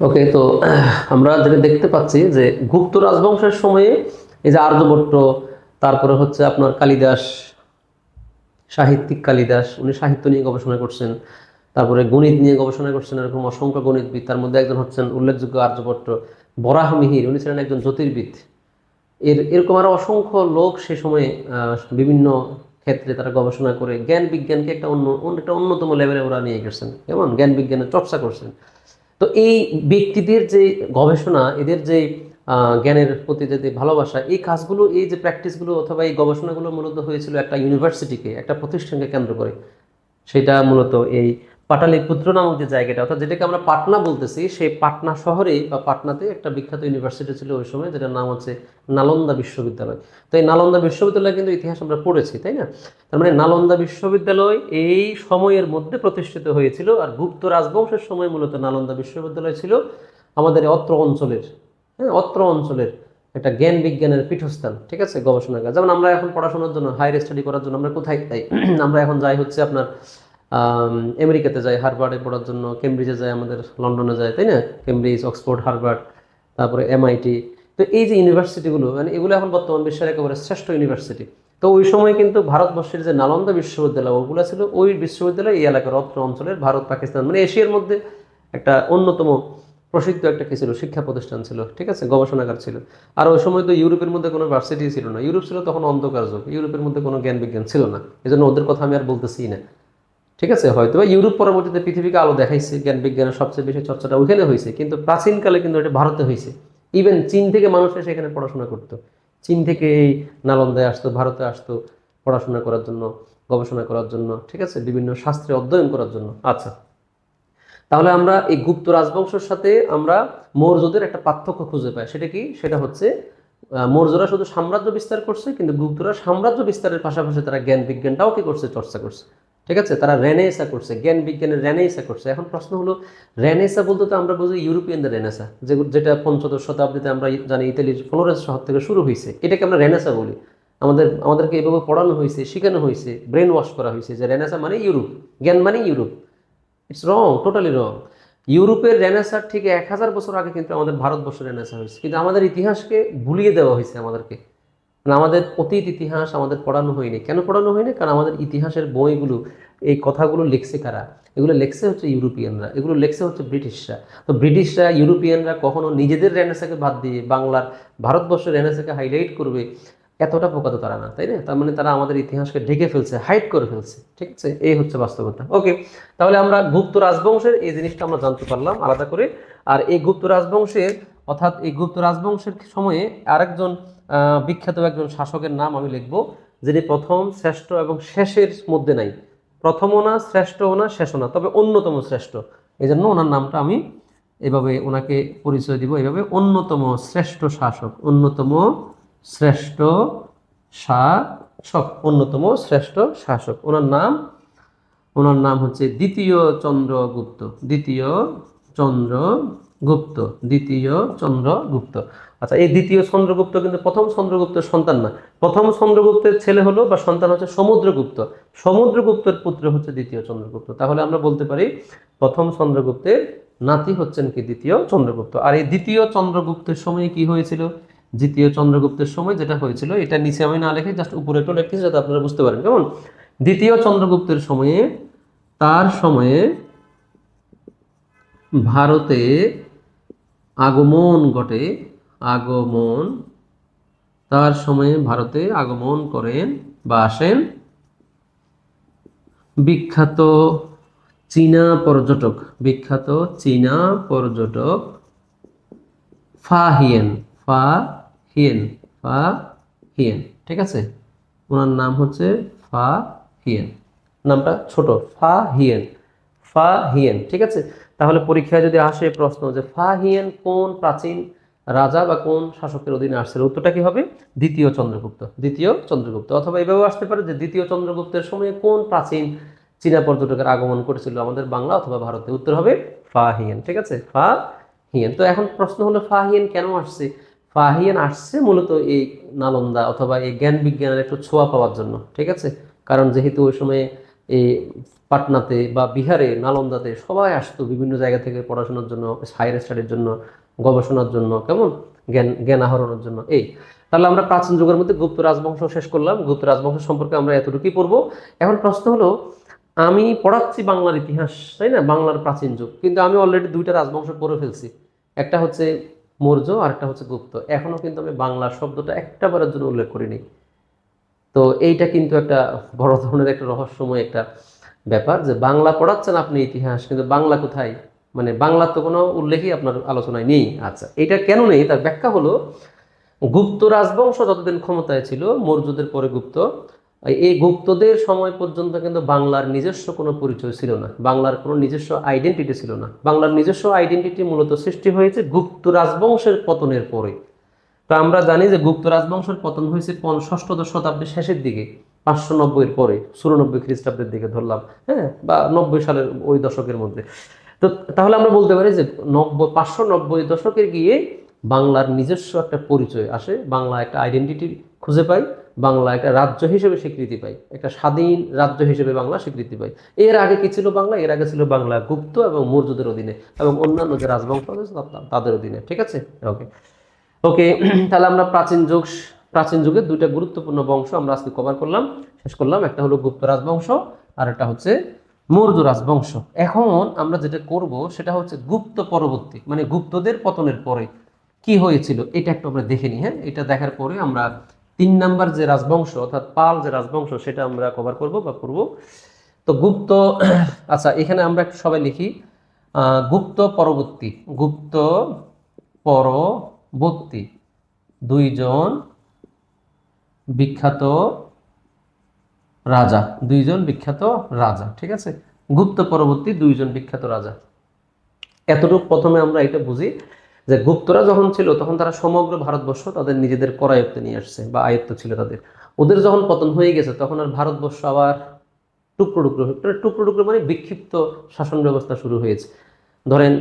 ওকে তো আমরা যেটা দেখতে পাচ্ছি যে গুপ্ত রাজবংশের সময়ে এই যে আর্যভট্ট, তারপরে হচ্ছে আপনার কালিদাস, সাহিত্যিক কালিদাস, উনি সাহিত্য নিয়ে গবেষণা করছেন। তারপরে গণিত নিয়ে গবেষণা করছেন, এরকম অসংখ্য গণিতবিদ। তার মধ্যে একজন হচ্ছেন উল্লেখযোগ্য আর্যভট্ট, বরাহ মিহির। উনি ছিলেন একজন জ্যোতির্বিদ। এর, এরকম আরও অসংখ্য লোক সে সময়ে বিভিন্ন ক্ষেত্রে তারা গবেষণা করে। জ্ঞান বিজ্ঞানকে একটা অন্য- একটা অন্যতম লেভেলে ওরা নিয়ে গেছেন। কেমন? জ্ঞান বিজ্ঞানের চর্চা করছেন। তো এই ব্যক্তিদের যে গবেষণা, এদের যে জ্ঞানের প্রতি যে ভালোবাসা, এই কাজগুলো, এই যে প্র্যাকটিসগুলো অথবা এই গবেষণাগুলো মূলত হয়েছিল একটা ইউনিভার্সিটিকে, একটা প্রতিষ্ঠানকে কেন্দ্র করে। সেটা মূলত এই পাটালিপুত্র নামক যে জায়গাটা, অর্থাৎ যেটাকে আমরা পাটনা বলতেছি, সেই পাটনা শহরে বা পাটনাতে একটা বিখ্যাত ইউনিভার্সিটি ছিল ওই সময়, যেটার নাম হচ্ছে নালন্দা বিশ্ববিদ্যালয়। তো এই নালন্দা বিশ্ববিদ্যালয় কিন্তু ইতিহাস আমরা পড়েছি, তাই না? তার মানে নালন্দা বিশ্ববিদ্যালয় এই সময়ের মধ্যে প্রতিষ্ঠিত হয়েছিল আর গুপ্ত রাজবংশের সময় মূলত নালন্দা বিশ্ববিদ্যালয় ছিল আমাদের অত্র অঞ্চলের হ্যাঁ অত্র অঞ্চলের একটা জ্ঞান বিজ্ঞানের পীঠস্থান, ঠিক আছে, গবেষণাগার। যেমন আমরা এখন পড়াশোনার জন্য হায়ার স্টাডি করার জন্য আমরা কোথায় যাই আমরা এখন যাই হচ্ছে আপনার আমেরিকাতে যায় হারবার্ডে পড়ার জন্য, কেমব্রিজে যায়, আমাদের লন্ডনে যায়, তাই না? কেমব্রিজ, অক্সফোর্ড হারবার্ড তারপরে এমআইটি। তো এই যে ইউনিভার্সিটিগুলো মানে এগুলো এখন বর্তমান বিশ্বের একেবারে শ্রেষ্ঠ ইউনিভার্সিটি। তো ওই সময় কিন্তু ভারতবর্ষের যে নালন্দা বিশ্ববিদ্যালয় ওগুলো ছিল, ওই বিশ্ববিদ্যালয় এই এলাকার অত্র অঞ্চলের ভারত, পাকিস্তান মানে এশিয়ার মধ্যে একটা অন্যতম প্রসিদ্ধ একটা কি ছিল? শিক্ষা প্রতিষ্ঠান ছিল, ঠিক আছে? গবেষণাগার ছিল। আর ওই সময় তো ইউরোপের মধ্যে কোনো ভার্সিটি ছিল না। ইউরোপ ছিল তখন অন্ধকার যুগ। ইউরোপের মধ্যে কোনো জ্ঞান বিজ্ঞান ছিল না। এই জন্য ওদের কথা আমি আর বলতেছি না। ঠিক আছে? হয়তো ইউরোপ পরবর্তীতে পৃথিবীকে আলো দেখাইছে, জ্ঞান বিজ্ঞানের সবচেয়ে বেশি চর্চাটা ওইখানে হয়েছে কিন্তু প্রাচীনকালে কিন্তু এটা ভারতে হয়েছে ইভেন চীন থেকে মানুষ এসে এখানে পড়াশোনা করতো। চীন থেকে এই নালন্দায় আসতো, ভারতে আসতো পড়াশোনা করার জন্য, গবেষণা করার জন্য, ঠিক আছে? বিভিন্ন শাস্ত্রে অধ্যয়ন করার জন্য। আচ্ছা। তাহলে আমরা এই গুপ্ত রাজবংশের সাথে আমরা মৌর্যদের একটা পার্থক্য খুঁজে পাই। সেটা কি? সেটা হচ্ছে মৌর্যরা শুধু সাম্রাজ্য বিস্তার করছে, কিন্তু গুপ্তরা সাম্রাজ্য বিস্তারের পাশাপাশি তারা জ্ঞান বিজ্ঞানটাও কি করছে? চর্চা করছে। ঠিক আছে? তারা রেনেসা করছে, জ্ঞান বিজ্ঞানের রেনেসা করছে। এখন প্রশ্ন হলো, রেনেসা বলতে তো আমরা বুঝি ইউরোপিয়ানদের রেনেসা, যে যেটা পঞ্চদশ শতাব্দীতে আমরা জানি ইতালির ফ্লোরেন্স শহর থেকে শুরু হয়েছে। এটাকে আমরা রেনেসা বলি। আমাদের, আমাদেরকে এভাবে পড়ানো হয়েছে, শেখানো হয়েছে ব্রেন ওয়াশ করা হয়েছে যে রেনেসা মানে ইউরোপ, জ্ঞান মানে Europe. It's wrong totally wrong ইউরোপের রেনেসার ঠিক এক হাজার বছর আগে কিন্তু আমাদের ভারতবর্ষের রেনেসা হয়েছে। কিন্তু আমাদের ইতিহাসকে ভুলিয়ে দেওয়া হয়েছে আমাদেরকে। মানে আমাদের অতীত ইতিহাস আমাদের পড়ানো হয়নি। কেন পড়ানো হয়নি? কারণ আমাদের ইতিহাসের বইগুলো, এই কথাগুলো লিখছে কারা? এগুলো লেখছে হচ্ছে ইউরোপিয়ানরা, এগুলো লেখছে হচ্ছে ব্রিটিশরা। তো ব্রিটিশরা, ইউরোপিয়ানরা কখনো নিজেদের রেনেসাকে বাদ দিয়ে বাংলার ভারতবর্ষের রেনেসাকে হাইলাইট করবে এতটা পোকা তো তারা না, তাই না? তার মানে তারা আমাদের ইতিহাসকে ঢেকে ফেলছে হাইড করে ফেলছে, ঠিক আছে? এই হচ্ছে বাস্তবতা। ওকে তাহলে আমরা গুপ্ত রাজবংশের এই জিনিসটা আমরা জানতে পারলাম আলাদা করে। আর এই গুপ্ত রাজবংশের, অর্থাৎ এই গুপ্ত রাজবংশের সময়ে আরেকজন বিখ্যাত একজন শাসকের নাম আমি লিখব, যিনি প্রথম, শ্রেষ্ঠ এবং শেষের মধ্যে নাই। প্রথমও না, শ্রেষ্ঠও না, শেষও না, তবে অন্যতম শ্রেষ্ঠ। এই জন্য ওনার নামটা আমি এভাবে ওনাকে পরিচয় দিব, এভাবে অন্যতম শ্রেষ্ঠ শাসক, অন্যতম শ্রেষ্ঠ শাসক, অন্যতম শ্রেষ্ঠ শাসক। ওনার নাম ওনার নাম হচ্ছে দ্বিতীয় চন্দ্রগুপ্ত, দ্বিতীয় চন্দ্রগুপ্ত দ্বিতীয় চন্দ্রগুপ্ত আচ্ছা এই দ্বিতীয় চন্দ্রগুপ্ত কিন্তু প্রথম চন্দ্রগুপ্তের সন্তান না। প্রথম চন্দ্রগুপ্তের ছেলে হলো বা সন্তান হচ্ছে সমুদ্রগুপ্ত সমুদ্রগুপ্তের পুত্র হচ্ছে দ্বিতীয় চন্দ্রগুপ্ত তাহলে আমরা বলতে পারি প্রথম চন্দ্রগুপ্তের নাতি হচ্ছেন কি দ্বিতীয় চন্দ্রগুপ্ত আর এই দ্বিতীয় চন্দ্রগুপ্তের সময় কি হয়েছিল? দ্বিতীয় চন্দ্রগুপ্তের সময় যেটা হয়েছিল, এটা নিচে আমি না লিখে জাস্ট উপরে একটু লিখতেছি যাতে আপনারা বুঝতে পারেন। কেমন? দ্বিতীয় চন্দ্রগুপ্তের সময়ে, তার সময়ে ভারতে আগমন ঘটে। আগমন, তার সময়ে ভারতে আগমন করেন বা আসেন। বিখ্যাত চীনা পর্যটক, বিখ্যাত চীনা পর্যটক ফা হিয়েন ফা হিয়েন ফা হিয়েন, ঠিক আছে? ওনার নাম হচ্ছে ফা হিয়েন। নামটা ছোট, ফা হিয়েন ফা হিয়েন, ঠিক আছে? তাহলে পরীক্ষায় যদি আসে প্রশ্ন যে ফা হিয়েন কোন প্রাচীন রাজা বা কোন শাসকের অধীনে আসছিল, উত্তরটা কি হবে? দ্বিতীয় চন্দ্রগুপ্ত। দ্বিতীয় চন্দ্রগুপ্ত। অথবা এভাবেও আসতে পারে যে দ্বিতীয় চন্দ্রগুপ্তের সময়ে কোন প্রাচীন চীনা পর্যটকের আগমন করেছিল আমাদের বাংলা অথবা ভারতে? উত্তর হবে ফাহিয়েন, ঠিক আছে? ফা হিয়েন তো এখন প্রশ্ন হলো ফা হিয়েন কেন আসছে? ফা হিয়েন আসছে মূলত এই নালন্দা অথবা এই জ্ঞান বিজ্ঞানের একটু ছোঁয়া পাওয়ার জন্য, ঠিক আছে? কারণ যেহেতু ওই সময়ে এই পাটনাতে বা বিহারে, নালন্দাতে সবাই আসতো বিভিন্ন জায়গা থেকে পড়াশোনার জন্য হায়ার স্টাডির জন্য, গবেষণার জন্য, কেমন? জ্ঞান জ্ঞান আহরণের জন্য। এই, তাহলে আমরা প্রাচীন যুগের মধ্যে গুপ্ত রাজবংশ শেষ করলাম। গুপ্ত রাজবংশ সম্পর্কে আমরা এতটুকুই পড়ব। এখন প্রশ্ন হলো, আমি পড়াচ্ছি বাংলার ইতিহাস, তাই না? বাংলার প্রাচীন যুগ। কিন্তু আমি অলরেডি দুইটা রাজবংশ পড়ে ফেলছি। একটা হচ্ছে মৌর্য আর একটা হচ্ছে গুপ্ত। এখনও কিন্তু আমি বাংলা শব্দটা একটা বারের জন্য উল্লেখ করিনি। তো এইটা কিন্তু একটা বড় ধরনের একটা রহস্যময় একটা ব্যাপার যে বাংলা পড়াচ্ছেন আপনি ইতিহাস, কিন্তু বাংলা কোথায়? মানে বাংলার তো কোনো উল্লেখই আপনার আলোচনায় নেই। আচ্ছা এটা কেন নেই? তার ব্যাখ্যা হলো, গুপ্ত রাজবংশ যতদিন ক্ষমতায় ছিল, মৌর্যদের পরে গুপ্ত, এই গুপ্তদের সময় পর্যন্ত কিন্তু বাংলার নিজস্ব কোনো পরিচয় ছিল না। বাংলার কোনো নিজস্ব আইডেন্টিটি ছিল না। বাংলার নিজস্ব আইডেন্টিটি মূলত সৃষ্টি হয়েছে গুপ্ত রাজবংশের পতনের পরে। তো আমরা জানি যে গুপ্ত রাজবংশের পতন হয়েছে ষষ্ঠদশ শতাব্দীর শেষের দিকে, পাঁচশো নব্বইয়ের পরে চুরানব্বই খ্রিস্টাব্দের দিকে ধরলাম হ্যাঁ বা নব্বই সালের ওই দশকের মধ্যে। তো তাহলে আমরা বলতে পারি যে নব্বই পাঁচশো নব্বই দশকের গিয়ে বাংলার নিজস্ব একটা পরিচয় আসে, বাংলা একটা আইডেন্টিটি খুঁজে পাই, বাংলা একটা রাজ্য হিসেবে স্বীকৃতি পাই, একটা স্বাধীন রাজ্য হিসেবে বাংলা স্বীকৃতি পাই। এর আগে কি ছিল বাংলা? এর আগে ছিল বাংলা গুপ্ত এবং মৌর্যদের অধীনে এবং অন্যান্য যে রাজবংশ তাদের অধীনে, ঠিক আছে? ওকে ওকে, তাহলে আমরা প্রাচীন যুগ, প্রাচীন যুগের দুইটা গুরুত্বপূর্ণ বংশ আমরা আজকে কভার করলাম, শেষ করলাম। একটা হলো গুপ্ত রাজবংশ, আর একটা হচ্ছে মৌর্য রাজবংশ। এখন আমরা যেটা করব, সেটা হচ্ছে গুপ্ত পরবর্তী মানে গুপ্তদের পতনের পরে কি হয়েছিল, এটা একটু আমরা দেখে নিই হ্যাঁ? এটা দেখার পরে আমরা তিন নাম্বার যে রাজবংশ, অর্থাৎ পাল যে রাজবংশ, সেটা আমরা কভার করব বা করব তো গুপ্ত আচ্ছা এখানে আমরা একটু সবাই লিখি। গুপ্ত পরবর্তী, গুপ্ত পরবর্তী দুইজন বিখ্যাত রাজা। দুইজন বিখ্যাত রাজা, ঠিক আছে? গুপ্ত পরবর্তী দুইজন বিখ্যাত রাজা। এতটুকু প্রথমে আমরা এটা বুঝি যে গুপ্তরা যখন ছিল, তখন তারা সমগ্র ভারতবর্ষ তাদের নিজেদের করায়ত্তে নিয়ে আসছে বা আয়ত্ত ছিল তাদের। ওদের যখন পতন হয়ে গেছে, তখন আর ভারতবর্ষ আবার টুকরো টুকরো টুকরো টুকরো মানে বিক্ষিপ্ত শাসন ব্যবস্থা শুরু হয়েছে। ধরেন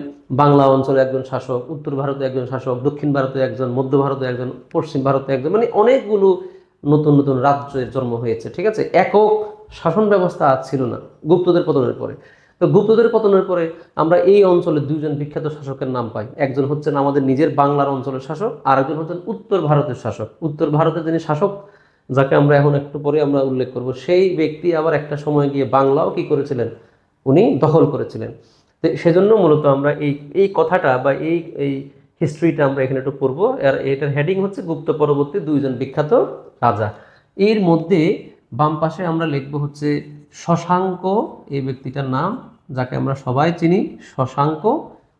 বাংলা অঞ্চলে একজন শাসক, উত্তর ভারতে একজন শাসক, দক্ষিণ ভারতে একজন, মধ্য ভারতে একজন, পশ্চিম ভারতে একজন মানে অনেকগুলো নতুন নতুন রাজ্যের জন্ম হয়েছে, ঠিক আছে? একক শাসন ব্যবস্থা ছিল না, গুপ্তদের পতনের পরে। তো গুপ্তদের পতনের পরে আমরা এই অঞ্চলে দুইজন বিখ্যাত শাসকের নাম পাই। একজন হচ্ছেন আমাদের নিজের বাংলার অঞ্চলের শাসক আর একজন হচ্ছেন উত্তর ভারতের শাসক। উত্তর ভারতের যিনি শাসক, যাকে আমরা এখন একটু পরে আমরা উল্লেখ করব, সেই ব্যক্তি আবার একটা সময় গিয়ে বাংলাও কি করেছিলেন? উনি দখল করেছিলেন। সেজন্য মূলত আমরা এই এই কথাটা বা এই এই হিস্ট্রিটা আমরা এখানে একটু পড়ব। আর এটার হেডিং হচ্ছে গুপ্ত পরবর্তী দুইজন বিখ্যাত রাজা। এর মধ্যে বাম পাশে আমরা লিখব হচ্ছে শশাঙ্ক, এই ব্যক্তিটার নাম, যাকে আমরা সবাই চিনি, শশাঙ্ক।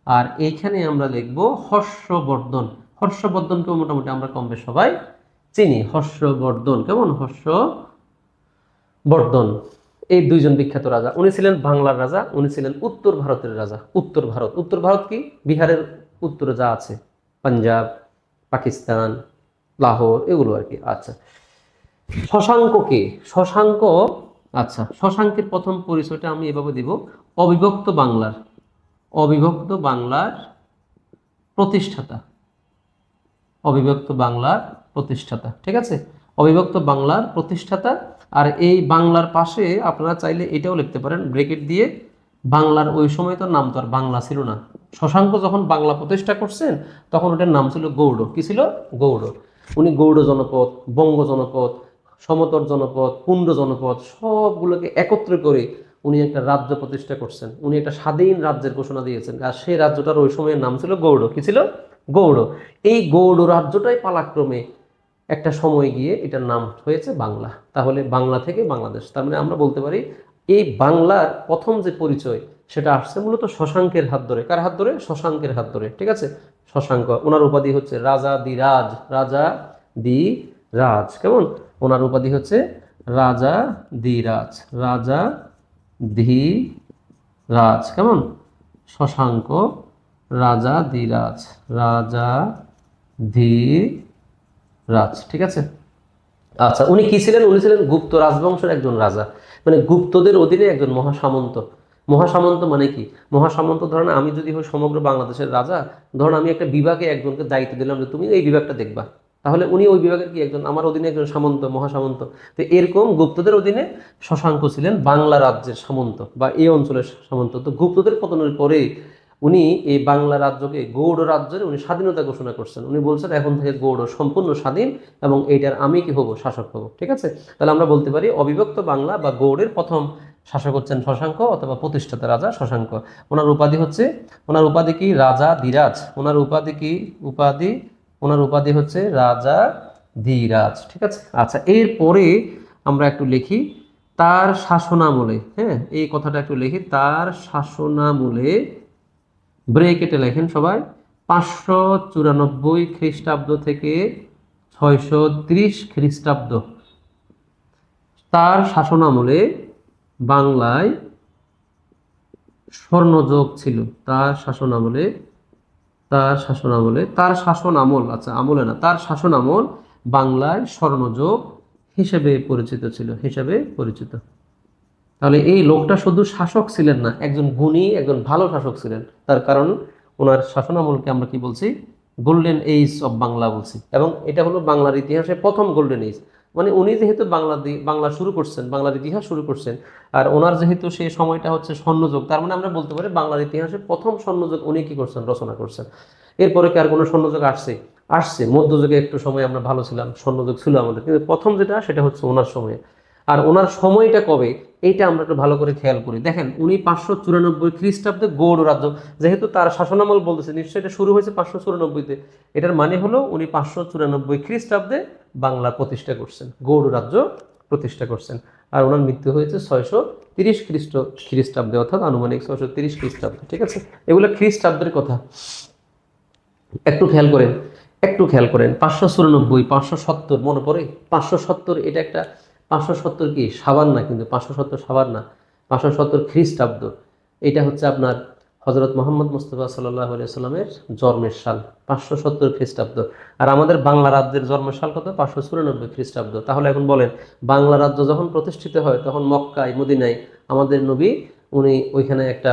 আর এইখানে আমরা লিখব হর্ষবর্ধন। হর্ষবর্ধনকে মোটামুটি আমরা কম সবাই চিনি। হর্ষবর্ধন, কেমন? হর্ষ বর্ধন এই দুইজন বিখ্যাত রাজা, উনি ছিলেন বাংলার রাজা, উনি ছিলেন উত্তর ভারতের রাজা। উত্তর ভারত উত্তর ভারত কি? বিহারের উত্তরে যা আছে, পাঞ্জাব, পাকিস্তান, লাহোর, এগুলো আর কি। আচ্ছা। শশাঙ্ক কে? শশাঙ্ক আচ্ছা শশাঙ্কের প্রথম পরিচয়টা আমি এভাবে দিব। অবিভক্ত বাংলার অবিভক্ত বাংলার প্রতিষ্ঠাতা। অবিভক্ত বাংলার প্রতিষ্ঠাতা, ঠিক আছে? অবিভক্ত বাংলার প্রতিষ্ঠাতা। আর এই বাংলার পাশে আপনারা চাইলে এটাও লিখতে পারেন ব্রেকেট দিয়ে, বাংলার ওই সময় তো নাম তো আর বাংলা ছিল না। শশাঙ্ক যখন বাংলা প্রতিষ্ঠা করছেন, তখন ওটার নাম ছিল গৌড়। কি ছিল? গৌড়। উনি গৌড় জনপদ, বঙ্গ জনপদ সমতর জনপদ পুণ্ড জনপদ, সবগুলোকে একত্র করে উনি একটা রাজ্য প্রতিষ্ঠা করছেন। উনি একটা স্বাধীন রাজ্যের ঘোষণা দিয়েছেন। আর সেই রাজ্যটার ওই সময়ের নাম ছিল গৌড়। কি ছিল? গৌড়। এই গৌড় রাজ্যটাই পালাক্রমে একটা সময় গিয়ে এটার নাম হয়েছে বাংলা। তাহলে বাংলা থেকে বাংলাদেশ। তার মানে আমরা বলতে পারি, এই বাংলার প্রথম যে পরিচয়, সেটা আসছে মূলত শশাঙ্কের হাত ধরে। কার হাত ধরে? শশাঙ্কের হাত ধরে, ঠিক আছে? শশাঙ্ক, ওনার উপাধি হচ্ছে রাজা দি রাজ। রাজা দি রাজ, কেমন? ওনার উপাধি হচ্ছে রাজা দি রাজ। রাজা ধি রাজ, কেমন? শশাঙ্ক, রাজা ধীরাজ রাজা। ধীর রাজ, ঠিক আছে? আচ্ছা উনি কি ছিলেন? উনি ছিলেন গুপ্ত রাজবংশের একজন রাজা। মানে গুপ্তদের অধীনে একজন মহাসামন্ত। মহাসামন্ত মানে কি? মহাসামন্ত, ধরেন আমি যদি হই সমগ্র বাংলাদেশের রাজা, ধরেন আমি একটা বিভাগে একজনকে দায়িত্ব দিলাম যে তুমি এই বিভাগটা দেখবা। তাহলে উনি ওই বিভাগের কি একজন? আমার অধীনে একজন সামন্ত, মহাসামন্ত। তো এরকম গুপ্তদের অধীনে শশাঙ্ক ছিলেন বাংলা রাজ্যের সামন্ত বা এই অঞ্চলের সামন্ত। তো গুপ্তদের পতনের পরে উনি এই বাংলা রাজ্যকে গৌড় রাজ্যের উনি স্বাধীনতা ঘোষণা করছেন। উনি বলছেন, এখন থেকে গৌড় সম্পূর্ণ স্বাধীন এবং এইটার আমি কি হব? শাসক হব। ঠিক আছে? তাহলে আমরা বলতে পারি, অবিভক্ত বাংলা বা গৌড়ের প্রথম শাসক হচ্ছেন শশাঙ্ক অথবা প্রতিষ্ঠাতা রাজা শশাঙ্ক। ওনার উপাধি হচ্ছে, ওনার উপাধি কি? রাজা ধীরাজ। ওনার উপাধি কি? উপাধি, ওনার উপাধি হচ্ছে রাজা ধীরাজ। ঠিক আছে? আচ্ছা এরপরে আমরা একটু লিখি, তার শাসনামলে হ্যাঁ এই কথাটা একটু লিখি, তার শাসনামলে ব্রেকেটে লেখেন সবাই, পাঁচশো চুরানব্বই খ্রিস্টাব্দ থেকে ছয়শো ত্রিশ খ্রিস্টাব্দ। তার শাসনামলে বাংলায় স্বর্ণযোগ ছিল। তার শাসনামলে তার শাসনামলে, তার শাসন আমল আচ্ছা আমলে না, তার শাসন আমল বাংলায় স্বর্ণযোগ হিসেবে পরিচিত ছিল, হিসেবে পরিচিত। তাহলে এই লোকটা শুধু শাসক ছিলেন না, একজন গুণী, একজন ভালো শাসক ছিলেন। তার কারণ ওনার শাসনামলকে আমরা কি বলছি? গোল্ডেন এইজ অফ বাংলা বলছি। এবং এটা হলো বাংলার ইতিহাসে প্রথম গোল্ডেন এইজ মানে উনি যেহেতু বাংলা বাংলা শুরু করছেন, বাংলার ইতিহাস শুরু করছেন, আর ওনার যেহেতু সেই সময়টা হচ্ছে স্বর্ণযুগ, তার মানে আমরা বলতে পারি বাংলার ইতিহাসে প্রথম স্বর্ণযুগ উনি কি করছেন, রচনা করছেন। এরপরে কি আর কোনো স্বর্ণযুগ আসছে? আসছে। মধ্যযুগে একটু সময় আমরা ভালো ছিলাম, স্বর্ণযুগ ছিল আমাদের। কিন্তু প্রথম যেটা, সেটা হচ্ছে ওনার সময়ে। আর ওনার সময়টা কবে? এইটা আমরা একটু ভালো করে খেয়াল করি। দেখেন, উনি পাঁচশো চুরানব্বই খ্রিস্টাব্দে গৌড় রাজ্য, যেহেতু তার শাসনামল বলতেছে, নিশ্চয়ই এটা শুরু হয়েছে পাঁচশো চুরানব্বইতে। এটার মানে হলো উনি পাঁচশো চুরানব্বই খ্রিস্টাব্দে বাংলা প্রতিষ্ঠা করছেন, গৌড় রাজ্য প্রতিষ্ঠা করছেন। আর ওনার মৃত্যু হয়েছে ছয়শো তিরিশ খ্রিস্ট, খ্রিস্টাব্দে, অর্থাৎ আনুমানিক ছয়শো তিরিশ খ্রিস্টাব্দে, ঠিক আছে? এগুলো খ্রিস্টাব্দের কথা। একটু খেয়াল করেন, একটু খেয়াল করেন, পাঁচশো চুরানব্বই, পাঁচশো সত্তর, মনে পড়ে? পাঁচশো সত্তর, এটা একটা পাঁচশো সত্তর কি? সাবান না কিন্তু পাঁচশো সত্তর সাবান না, পাঁচশো সত্তর খ্রিস্টাব্দ। এটা হচ্ছে আপনার হজরত মোহাম্মদ মুস্তফা সাল্লাহ সাল্লামের জন্মের সাল, পাঁচশো সত্তর খ্রিস্টাব্দ। আর আমাদের বাংলা রাজ্যের জন্মের সাল কত? পাঁচশো চুরানব্বই খ্রিস্টাব্দ। তাহলে এখন বলেন, বাংলা রাজ্য যখন প্রতিষ্ঠিত হয় তখন মক্কায়, মদিনায় আমাদের নবী, উনি ওইখানে একটা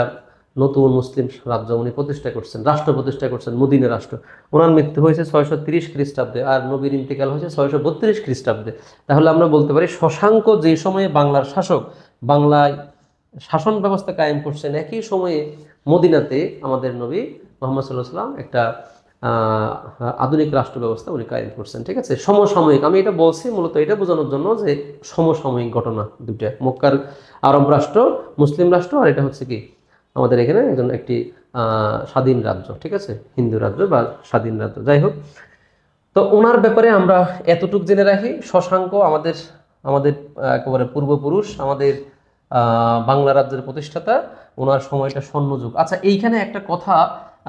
নতুন মুসলিম রাজ্য উনি প্রতিষ্ঠা করছেন, রাষ্ট্র প্রতিষ্ঠা করছেন, মদিনা রাষ্ট্র। ওনার মৃত্যু হয়েছে ছয়শো তিরিশ খ্রিস্টাব্দে আর নবীর ইন্তেকাল হয়েছে ছয়শো বত্রিশ খ্রিস্টাব্দে। তাহলে আমরা বলতে পারি শশাঙ্ক যে সময়ে বাংলার শাসক, বাংলায় শাসন ব্যবস্থা কায়েম করছেন, একই সময়ে মদিনাতে আমাদের নবী মোহাম্মদ সাল্লাহ সাল্লাম একটা আধুনিক রাষ্ট্র ব্যবস্থা উনি কায়েম করছেন, ঠিক আছে? সমসাময়িক, আমি এটা বলছি মূলত এটা বোঝানোর জন্য যে সমসাময়িক ঘটনা দুইটা, মক্কার আরব রাষ্ট্র, মুসলিম রাষ্ট্র আর এটা হচ্ছে কি? আমাদের এখানে একজন একটি স্বাধীন রাজ্য, ঠিক আছে? হিন্দু রাজ্য বা স্বাধীন রাজ্য। যাই হোক, তো ওনার ব্যাপারে আমরা এতটুক জেনে রাখি। শশাঙ্ক আমাদের আমাদের একেবারে পূর্বপুরুষ, আমাদের বাংলা রাজ্যের প্রতিষ্ঠাতা। ওনার সময়টা স্বর্ণযুগ। আচ্ছা এইখানে একটা কথা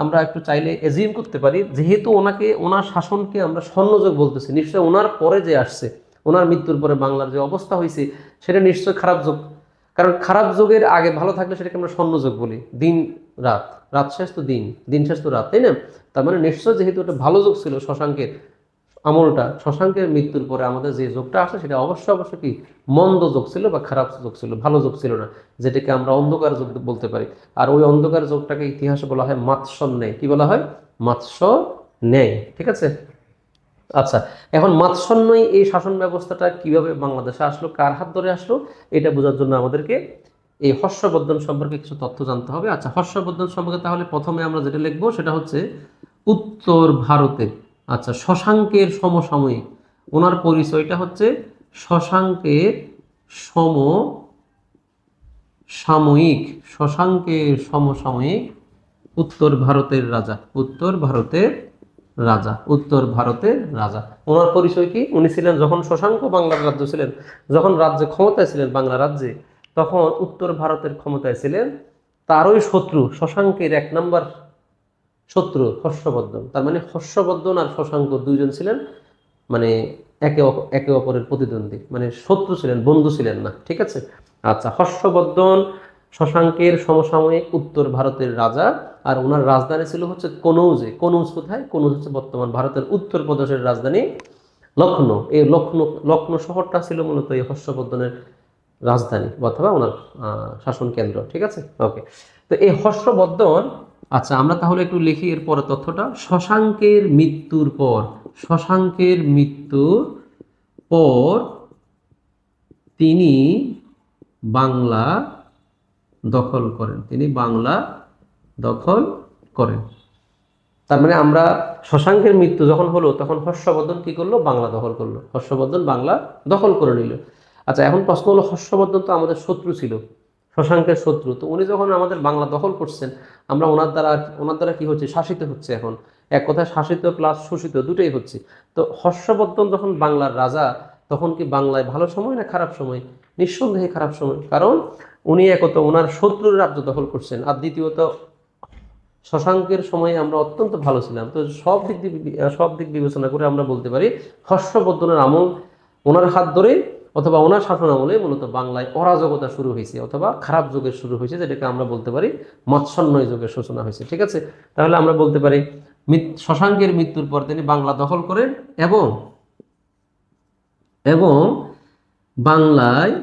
আমরা একটু চাইলে এজিম করতে পারি। যেহেতু ওনাকে, ওনার শাসনকে আমরা স্বর্ণযুগ বলতেছি নিশ্চয় ওনার পরে যে আসছে, ওনার মৃত্যুর পরে বাংলার যে অবস্থা হয়েছে সেটা নিশ্চয় খারাপ যুগ। কারণ খারাপ যুগের আগে ভালো থাকলে সেটাকে আমরা স্বর্ণযুগ বলি, দিন, রাত। রাত শেষ তো দিন দিন শেষ তো রাত, তাই না? তার মানে নিশ্চয় যেহেতু একটা ভালো যুগ ছিল শশাঙ্কের আমলটা, শশাঙ্কের মৃত্যুর পরে আমাদের যে যোগটা আসে সেটা অবশ্যই অবশ্যই কি মন্দ যোগ ছিল বা খারাপ যোগ ছিল, ভালো যোগ ছিল না, যেটাকে আমরা অন্ধকার যোগ বলতে পারি। আর ওই অন্ধকার যোগটাকে ইতিহাসে বলা হয় মাৎস্য ন্যায়। কি বলা হয়? মাৎস্য ন্যায়, ঠিক আছে? আচ্ছা এখন মাৎসন্যই এই শাসন ব্যবস্থাটা কীভাবে বাংলাদেশে আসলো, কার হাত ধরে আসলো, এটা বোঝার জন্য আমাদেরকে এই হর্ষবর্ধন সম্পর্কে কিছু তথ্য জানতে হবে। আচ্ছা হর্ষবর্ধন সম্পর্কে তাহলে প্রথমে আমরা যেটা লিখব সেটা হচ্ছে উত্তর ভারতে আচ্ছা শশাঙ্কের সমসাময়িক, ওনার পরিচয়টা হচ্ছে শশাঙ্কের সম সাময়িক শশাঙ্কের সমসাময়িক উত্তর ভারতের রাজা, উত্তর ভারতের রাজা, উত্তর ভারতের রাজা। ওনার পরিচয় কি? উনি ছিলেন যখন শশাঙ্ক বাংলার রাজ্য ছিলেন, যখন রাজ্যে ক্ষমতায় ছিলেন বাংলা রাজ্যে, তখন উত্তর ভারতের ক্ষমতায় ছিলেন তারই শত্রু, শশাঙ্কের এক নম্বর শত্রু, হর্ষবর্ধন। তার মানে হর্ষবর্ধন আর শশাঙ্ক দুইজন ছিলেন মানে একে একে অপরের প্রতিদ্বন্দ্বী। মানে শত্রু ছিলেন, বন্ধু ছিলেন না, ঠিক আছে? আচ্ছা হর্ষবর্ধন শশাঙ্কের সমসাময়িক উত্তর ভারতের রাজা, আর ওনার রাজধানী ছিল হচ্ছে কনৌজে। কনৌজ কোথায়? কনৌজ হচ্ছে বর্তমান ভারতের উত্তর প্রদেশের রাজধানী লখনৌ এই লখনৌ লখনৌ শহরটা ছিল মূলত এই হর্ষবর্ধনের রাজধানী অথবা ওনার শাসন কেন্দ্র। ঠিক আছে? ওকে। তো এই হর্ষবর্ধন আচ্ছা আমরা তাহলে একটু লিখি এর পরে তথ্যটা। শশাঙ্কের মৃত্যুর পর, শশাঙ্কের মৃত্যুর পর তিনি বাংলা দখল করেন। তিনি বাংলা দখল করেন। তার মানে আমরা শশাঙ্কের মৃত্যু যখন হলো, তখন হর্ষবর্ধন কি করল? বাংলা দখল করল। হর্ষবর্ধন বাংলা দখল করে নিল। আচ্ছা এখন প্রশ্ন হলো, হর্ষবর্ধন তো আমাদের শত্রু ছিল, শশাঙ্কের শত্রু। তো উনি যখন আমাদের বাংলা দখল করছেন, আমরা ওনার দ্বারা ওনার দ্বারা কি হচ্ছে? শাসিত হচ্ছে এখন। এক কথায় শাসিত প্লাস শোষিত, দুটোই হচ্ছে। তো হর্ষবর্ধন যখন বাংলার রাজা, তখন কি বাংলায় ভালো সময় না খারাপ সময়? নিঃসন্দেহে খারাপ সময়। কারণ উনি একত ওনার শত্রুর রাজ্য দখল করছেন। আর দ্বিতীয়ত, শশাঙ্কের সময়ে আমরা অত্যন্ত ভালো ছিলাম। তো সব দিক দিয়ে সব দিক বিবেচনা করে আমরা বলতে পারি, হর্ষবর্ধনের আমল ওনার হাত ধরে অথবা ওনার শাসন আমলে মূলত বাংলায় অরাজকতা শুরু হয়েছে অথবা খারাপ যুগের শুরু হয়েছে, যেটাকে আমরা বলতে পারি মৎস্যন্নয় যুগের সূচনা হয়েছে। ঠিক আছে? তাহলে আমরা বলতে পারি শশাঙ্কের মৃত্যুর পর তিনি বাংলা দখল করেন এবং এবং বাংলায়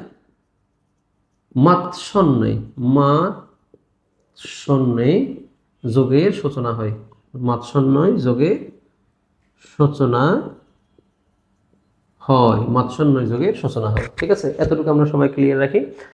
মাৎসন্যয় মাৎসন্যয় যোগের সূচনা হয়। মাৎসন্যয় যোগে সূচনা হয়। মাৎসন্যয় যোগের সূচনা হয়। ঠিক আছে? এতটুকু আমরা সবাই ক্লিয়ার রাখি।